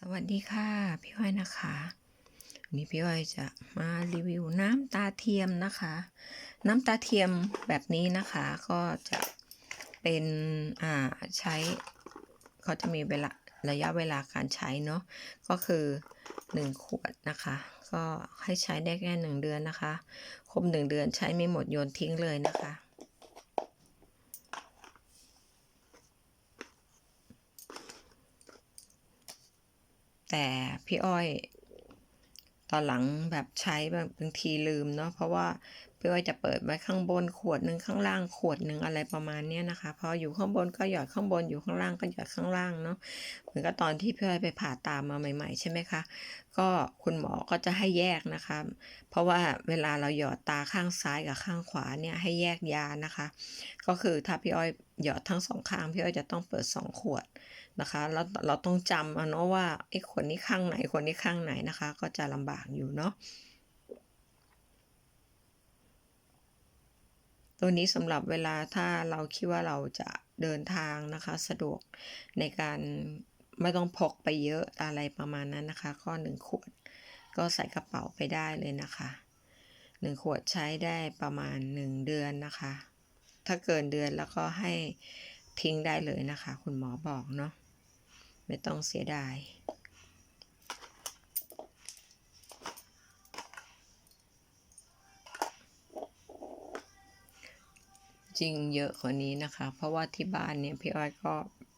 สวัสดีค่ะพี่อ้อยนะคะนนี้พี่อ้อยจะมารีวิวน้ำตาเทียมนะคะ น้ำตาเทียมแบบนี้นะคะก็จะเป็นอ่าใช้เขาจะมีเวลาระยะเวลาการใช้เนาะก็คือ 1 ขวดนะคะ ก็ให้ใช้ได้แค่หนึ่งเดือนนะคะ ครบหนึ่งเดือนใช้ไม่หมดโยนทิ้งเลยนะคะ แต่พี่อ้อย ตอนหลังแบบใช้แบบบางทีลืมเนาะเพราะว่า พี่อ้อยจะเปิดไว้ข้างบนขวดหนึ่งข้างล่างขวดหนึ่งอะไรประมาณเนี้ยนะคะ พออยู่ข้างบนก็หยอดข้างบนอยู่ข้างล่างก็หยอดข้างล่างเนาะเหมือนกับตอนที่พี่อ้อยไปผ่าตามมาใหม่ ๆ ใช่ไหมคะก็คุณหมอก็จะให้แยกนะคะ เพราะว่าเวลาเราหยอดตาข้างซ้ายกับข้างขวาเนี่ยให้แยกยานะคะ ก็คือถ้าพี่อ้อยหยอดทั้งสองข้างพี่อ้อยจะต้องเปิดสองขวดนะคะแล้วเราต้องจำเอาเนาะว่าไอ้ขวดนี้ข้างไหนขวดนี้ข้างไหนนะคะ ก็จะลำบากอยู่เนาะ ตัวนี้สำหรับเวลาถ้าเราคิดว่าเราจะเดินทางนะคะ สะดวกในการไม่ต้องพกไปเยอะอะไรประมาณนั้นนะคะก็หนึ่งขวดก็ใส่กระเป๋าไปได้เลยนะคะหนึ่งขวดใช้ได้ประมาณหนึ่งเดือนนะคะ ถ้าเกินเดือนแล้วก็ให้ทิ้งได้เลยนะคะ คุณหมอบอกเนาะไม่ต้องเสียดาย จริงเยอะกว่านี้นะคะ เพราะว่าที่บ้านเนี่ยพี่อ้อยก็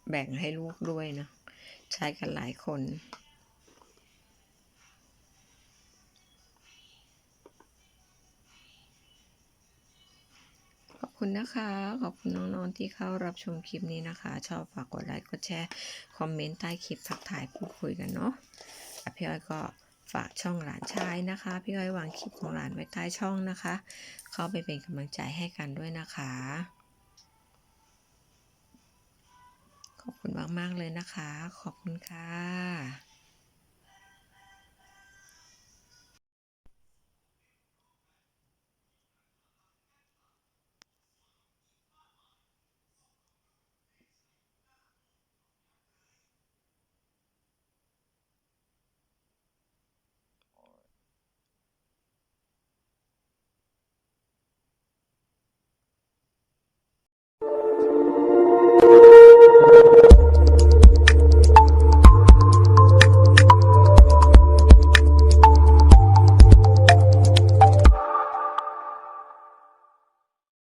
แบ่งให้ลูกด้วยนะ ใช้กันหลายคนขอบคุณนะคะขอบคุณน้องๆที่เข้ารับชมคลิปนี้นะคะ ชอบฝากกดไลค์กดแชร์ คอมเมนต์ใต้คลิปทักทายพูดคุยกันเนาะอะพี่อ้อยก็ ฝากช่องหลานชายนะคะ พี่อ้อยวางคลิปของหลานไว้ใต้ช่องนะคะ เข้าไปเป็นกำลังใจให้กันด้วยนะคะ ขอบคุณมากๆเลยนะคะ ขอบคุณค่ะ